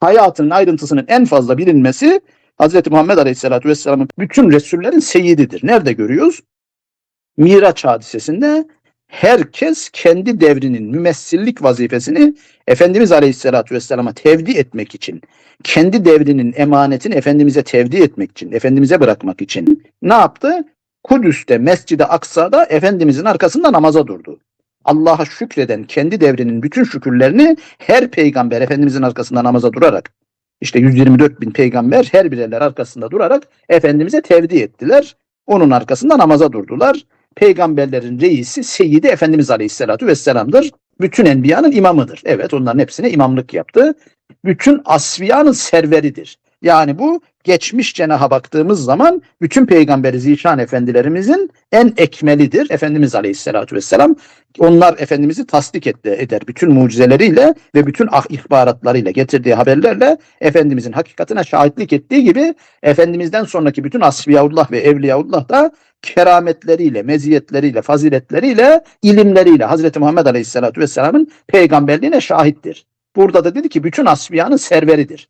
hayatının ayrıntısının en fazla bilinmesi Hz. Muhammed Aleyhisselatü Vesselam'ın bütün Resullerin seyididir. Nerede görüyoruz? Miraç hadisesinde herkes kendi devrinin mümessillik vazifesini Efendimiz Aleyhisselatü Vesselam'a tevdi etmek için, kendi devrinin emanetini Efendimiz'e tevdi etmek için, Efendimiz'e bırakmak için ne yaptı? Kudüs'te, Mescid-i Aksa'da Efendimiz'in arkasında namaza durdu. Allah'a şükreden kendi devrinin bütün şükürlerini her peygamber Efendimiz'in arkasında namaza durarak işte 124 bin peygamber her birerler arkasında durarak Efendimiz'e tevdi ettiler. Onun arkasında namaza durdular. Peygamberlerin reisi Seyyidi Efendimiz Aleyhisselatü Vesselam'dır. Bütün enbiyanın imamıdır. Evet onların hepsine imamlık yaptı. Bütün asfiyanın serveridir. Yani bu geçmiş cenaha baktığımız zaman bütün peygamberi zişan efendilerimizin en ekmelidir. Efendimiz Aleyhisselatü Vesselam onlar Efendimiz'i tasdik etti, eder. Bütün mucizeleriyle ve bütün ah ihbaratlarıyla getirdiği haberlerle Efendimizin hakikatine şahitlik ettiği gibi Efendimiz'den sonraki bütün asfiyaullah ve evliyaullah da kerametleriyle, meziyetleriyle, faziletleriyle, ilimleriyle Hazreti Muhammed Aleyhisselatü Vesselam'ın peygamberliğine şahittir. Burada da dedi ki bütün asfiyanın serveridir.